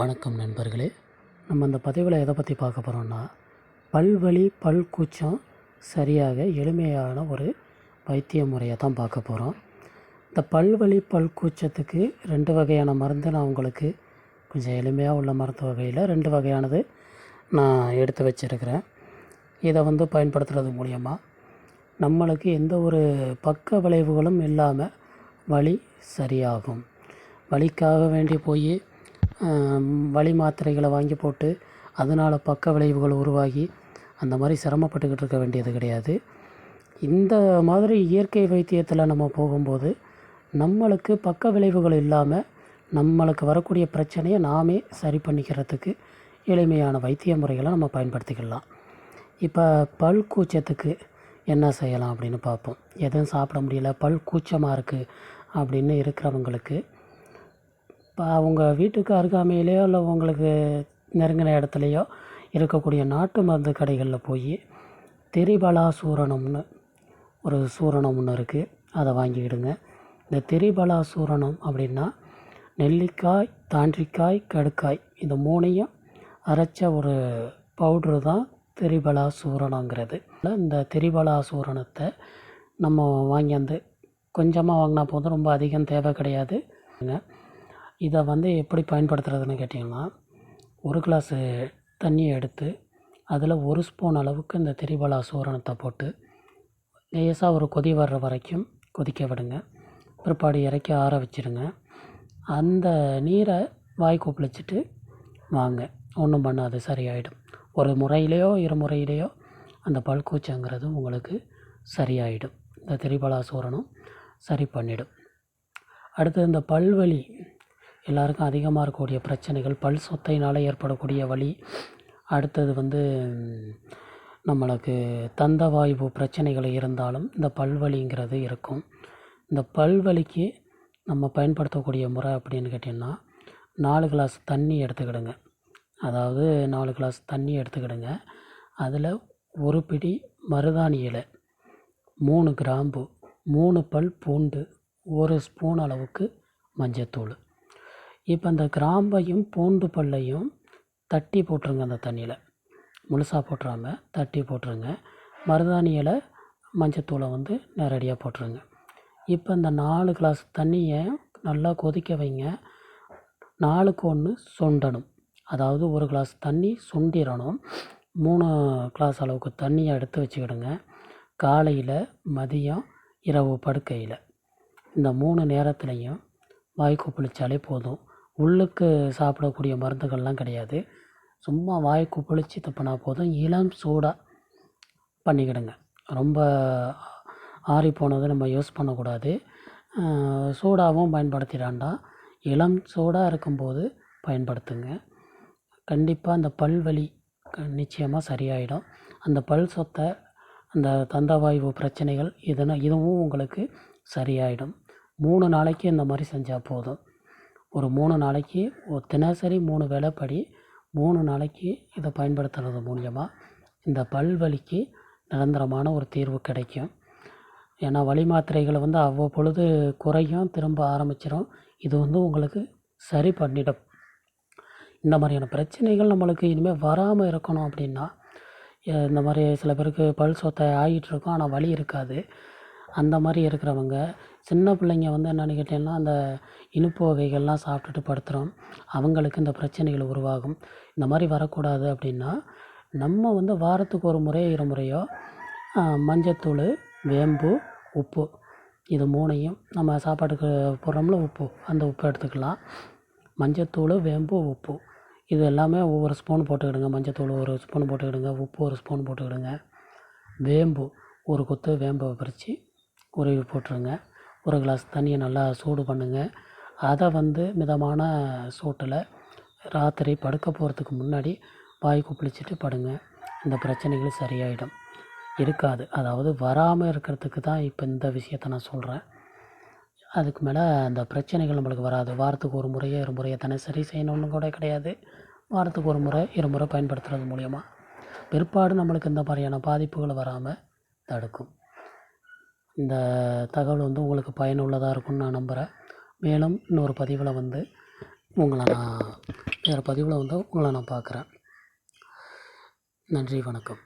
வணக்கம் நண்பர்களே. நம்ம இந்த பதிவில் எதை பற்றி பார்க்க போகிறோம்னா பல்வழி பல் கூச்சம் சரியாக எளிமையான ஒரு வைத்திய முறையை தான் பார்க்க போகிறோம் இந்த பல்வழி பல் கூச்சத்துக்கு ரெண்டு வகையான மருந்து நான் உங்களுக்கு கொஞ்சம் எளிமையாக உள்ள மருத்துவ வகையில் ரெண்டு வகையானது நான் எடுத்து வச்சுருக்கிறேன். இதை வந்து பயன்படுத்துகிறது மூலியமாக நம்மளுக்கு எந்த ஒரு பக்க விளைவுகளும் இல்லாமல் வலி சரியாகும். வலிக்காக வேண்டி போய் வலி மாத்திரைகளை வாங்கி போட்டு அதனால் பக்க விளைவுகள் உருவாகி அந்த மாதிரி சிரமப்பட்டுக்கிட்டு இருக்க வேண்டியது கிடையாது. இந்த மாதிரி இயற்கை வைத்தியத்தில் நம்ம போகும்போது நம்மளுக்கு பக்க விளைவுகள் இல்லாமல் நம்மளுக்கு வரக்கூடிய பிரச்சனையை நாமே சரி பண்ணிக்கிறதுக்கு எளிமையான வைத்திய முறைகளை நம்ம பயன்படுத்திக்கலாம். இப்போ பல் கூச்சத்துக்கு என்ன செய்யலாம் அப்படின்னு பார்ப்போம். எதுவும் சாப்பிட முடியல பல் கூச்சமாக இருக்குது அப்படின்னு இருக்கிறவங்களுக்கு இப்போ அவங்க வீட்டுக்கு அருகாமையிலையோ இல்லை உங்களுக்கு நெருங்கின இடத்துலையோ இருக்கக்கூடிய நாட்டு மருந்து கடைகளில் போய் திரிபலா சூரணம்னு ஒரு சூரணம் ஒன்று இருக்குது அதை வாங்கிக்கிடுங்க. இந்த திரிபலா சூரணம் அப்படின்னா நெல்லிக்காய் தாண்டிக்காய் கடுக்காய் இந்த மூணையும் அரைச்ச ஒரு பவுட்ரு தான் திரிபலா சூரணங்கிறது இந்த திரிபலா சூரணத்தை நம்ம வாங்கி வந்து கொஞ்சமாக வாங்கினா போதும் ரொம்ப அதிகம் தேவை கிடையாது. இதை வந்து எப்படி பயன்படுத்துறதுன்னு கேட்டிங்கன்னா ஒரு கிளாஸு தண்ணியை எடுத்து அதில் ஒரு ஸ்பூன் அளவுக்கு இந்த திரிபலா சூரணத்தை போட்டு லேசாக ஒரு கொதி வர்ற வரைக்கும் கொதிக்க விடுங்க. பிற்பாடு இறக்கி ஆற வச்சுருங்க. அந்த நீரை வாய் கொப்பளிச்சிட்டு வாங்க. ஒன்றும் பண்ணாது சரியாயிடும். ஒரு முறையிலையோ இரு முறையிலேயோ அந்த பல்கூச்சங்கிறது உங்களுக்கு சரியாயிடும். இந்த திரிபலா சூரணம் சரி பண்ணிடும். அடுத்து இந்த பல்வலி எல்லாருக்கும் அதிகமாக இருக்கக்கூடிய பிரச்சனைகள் பல் சொத்தையினால் ஏற்படக்கூடிய வலி. அடுத்தது வந்து நம்மளுக்கு தந்தவாய்வு பிரச்சனைகள் இருந்தாலும் இந்த பல்வலிங்கிறது இருக்கும். இந்த பல்வலிக்கு நம்ம பயன்படுத்தக்கூடிய முறை அப்படின்னு கேட்டிங்கன்னா நாலு கிளாஸ் தண்ணி எடுத்துக்கிடுங்க. அதாவது நாலு கிளாஸ் தண்ணி எடுத்துக்கிடுங்க. அதில் ஒரு பிடி மருதாணி இலை மூணு கிராம்பு மூணு பல் பூண்டு ஒரு ஸ்பூன் அளவுக்கு மஞ்சத்தூள். இப்போ அந்த கிராம்பையும் பூண்டு பல்லையும் தட்டி போட்டுருங்க அந்த தண்ணியில். முழுசாக போட்டுறாம தட்டி போட்டுருங்க. மருதாணி இலை மஞ்சத்தூளை வந்து நேரடியாக போட்டுருங்க. இப்போ இந்த நாலு கிளாஸ் தண்ணியை நல்லா கொதிக்க வைங்க. நாலுக்கு ஒன்று சுண்டணும். அதாவது ஒரு கிளாஸ் தண்ணி சுண்டிடணும் மூணு கிளாஸ் அளவுக்கு தண்ணியை எடுத்து வச்சுக்கிடுங்க. காலையில் மதியம் இரவு படுக்கையில். இந்த மூணு நேரத்துலையும் வாய் கொப்பளிச்சாலே போதும். உள்ளுக்கு சாப்பிடக்கூடிய மருந்துகள்லாம் கிடையாது. சும்மா வாய் கொப்பளிச்சு துப்பினா போதும். இளம் சூடாக பண்ணிக்கிடுங்க. ரொம்ப ஆறி நம்ம யூஸ் பண்ணக்கூடாது. சூடாகவும் பயன்படுத்திடாண்டா இளம் சூடாக இருக்கும்போது பயன்படுத்துங்க. கண்டிப்பாக அந்த பல் வலி நிச்சயமாக சரியாயிடும். அந்த பல் சொத்தை அந்த தந்தவாய்வு பிரச்சனைகள் இதனால் இதுவும் உங்களுக்கு சரியாயிடும். மூணு நாளைக்கு இந்த மாதிரி செஞ்சால் போதும். ஒரு மூணு நாளைக்கு ஒரு தினசரி மூணு வேலைப்படி மூணு நாளைக்கு இதை பயன்படுத்துறது மூலியமாக இந்த பல்வலிக்கு நிரந்தரமான ஒரு தீர்வு கிடைக்கும். ஏன்னா வலி மாத்திரைகளை வந்து அவ்வப்பொழுது குறையும் திரும்ப ஆரம்பிச்சிடும் இது வந்து உங்களுக்கு சரி பண்ணிடும். இந்த மாதிரியான பிரச்சனைகள் நம்மளுக்கு இனிமேல் வராமல் இருக்கணும் அப்படின்னா இந்த மாதிரி சில பேருக்கு பல் சொத்தை ஆகிட்டு இருக்கும் ஆனால் வலி இருக்காது. அந்த மாதிரி இருக்கிறவங்க சின்ன பிள்ளைங்க வந்து என்னென்னு கேட்டிங்கன்னா அந்த இனிப்பு வகைகள்லாம் சாப்பிட்டுட்டு படுத்துகிறோம் அவங்களுக்கு இந்த பிரச்சனைகள் உருவாகும். இந்த மாதிரி வரக்கூடாது அப்படின்னா நம்ம வந்து வாரத்துக்கு ஒரு முறை இரு முறையோ மஞ்சத்தூள் வேம்பு உப்பு. இது மூணையும் நம்ம சாப்பாட்டுக்கு போடுறோம்ல உப்பு. அந்த உப்பு எடுத்துக்கலாம். மஞ்சத்தூள் வேம்பு உப்பு. இது எல்லாமே ஒவ்வொரு ஸ்பூன் போட்டுக்கிடுங்க. மஞ்சத்தூள் ஒரு ஸ்பூன் போட்டுக்கிடுங்க. உப்பு ஒரு ஸ்பூன் போட்டுக்கிடுங்க. வேம்பு. ஒரு கொத்து வேம்பை பறித்து உருவி போட்டுருங்க. ஒரு கிளாஸ் தண்ணியை நல்லா சூடு பண்ணுங்கள் அதை வந்து மிதமான சூட்டில் ராத்திரி படுக்க போகிறதுக்கு முன்னாடி வாய் குப்பிளிச்சிட்டு படுங்க. இந்த பிரச்சனைகள் சரியாயிடும். இருக்காது. அதாவது வராமல் இருக்கிறதுக்கு தான் இப்போ இந்த விஷயத்த நான் சொல்கிறேன் அதுக்கு மேலே அந்த பிரச்சனைகள் நம்மளுக்கு வராது. வாரத்துக்கு ஒரு முறையே இரு முறையை தானே சரி செய்யணும்னு கூட கிடையாது. வாரத்துக்கு ஒரு முறை இருமுறை பயன்படுத்துறது மூலயமா. பிற்பாடு நம்மளுக்கு இந்த மாதிரியான பாதிப்புகள் வராமல் தடுக்கும். இந்த தகவல் வந்து உங்களுக்கு பயனுள்ளதாக இருக்கும்னு நான் நம்புகிறேன் மேலும் இன்னொரு பதிவில் வந்து உங்களை நான் வேறு பதிவில் வந்து உங்களை நான் பார்க்குறேன். நன்றி வணக்கம்.